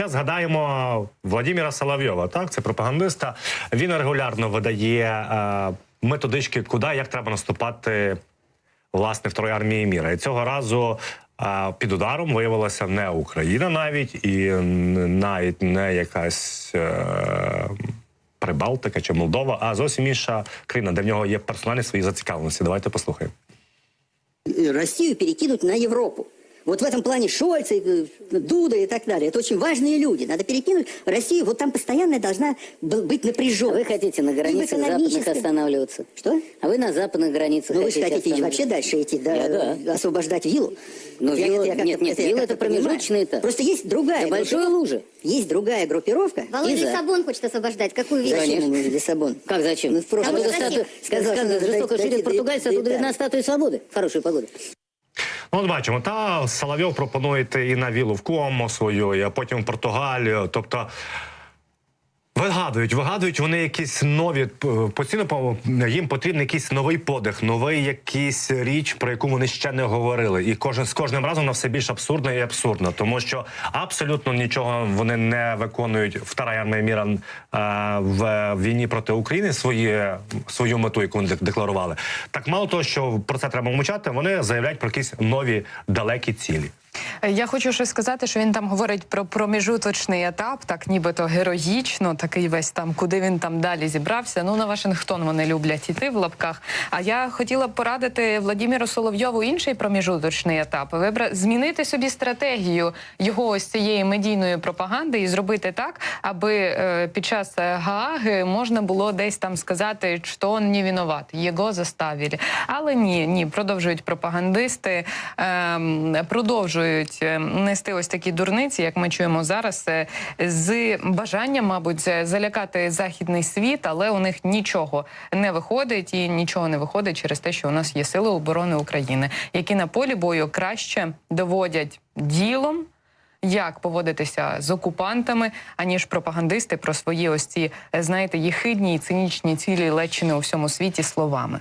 ще згадаємо Владимира Соловйова. Так, це пропагандиста. Він регулярно видає е, методички, куди як треба наступати власне второї армії міра. І цього разу е, під ударом виявилася не Україна навіть і навіть не якась. Е, Прибалтика чи Молдова, а зовсім інша країна, де в нього є персональні свої зацікавленості. Давайте послухаємо. Россию перекинуть на Европу. Вот в этом плане Шольц, и, э, Дуда и так далее. Это очень важные люди. Надо перекинуть Россию. Вот там постоянно должна быть напряженность. Вы хотите на границах западных останавливаться? Что? А вы на западных границах Ну, вы же хотите вообще дальше идти, да, Я да. освобождать виллу. Я- вилла- я нет, нет, я вилла это этап. Просто есть другая Это большая лужа. Есть другая группировка. Володя Иза. Лиссабон хочет освобождать. Какую вещь? Зачем ему Лиссабон? Как зачем? Ну, в прошлом сказал, сказано, что жестоко дайте- португальцы, дайте- оттуда да. видна статуя свободы. Хорошей погоды. Ну, от бачимо, та Соловйов пропонує і на вілу в Комо свою, а потім в Португалію. Тобто вигадують, вигадують вони якісь нові постійно по- їм потрібен якийсь новий подих, новий якийсь річ, про яку вони ще не говорили. І кожен з кожним разом вона все більш абсурдна і абсурдна, тому що абсолютно нічого вони не виконують втора армія міра е, в війні проти України свої свою мету, яку вони декларували. Так мало того, що про це треба мовчати, вони заявляють про якісь нові далекі цілі. Я хочу ще сказати, що він там говорить про проміжуточний етап, так нібито героїчно, такий весь там, куди він там далі зібрався. Ну на Вашингтон вони люблять іти в лапках. А я хотіла б порадити Владимиру Соловйову інший проміжуточний етап. Вибра... змінити собі стратегію його ось цієї медійної пропаганди і зробити так, аби е, під час е, Гааги можна було десь там сказати, що він не виноват, його заставили. Але ні, ні, продовжують пропагандисти, ем, продовжують е, нести ось такі дурниці, як ми чуємо зараз, е, з бажанням, мабуть, е, залякати західний світ, але у них нічого не виходить і нічого не виходить через те, що у нас є сили оборони України, які на полі бою краще доводять ділом. Як поводитися з окупантами, аніж пропагандисти про свої ось ці, знаєте, єхидні і цинічні цілі Леччини у всьому світі словами.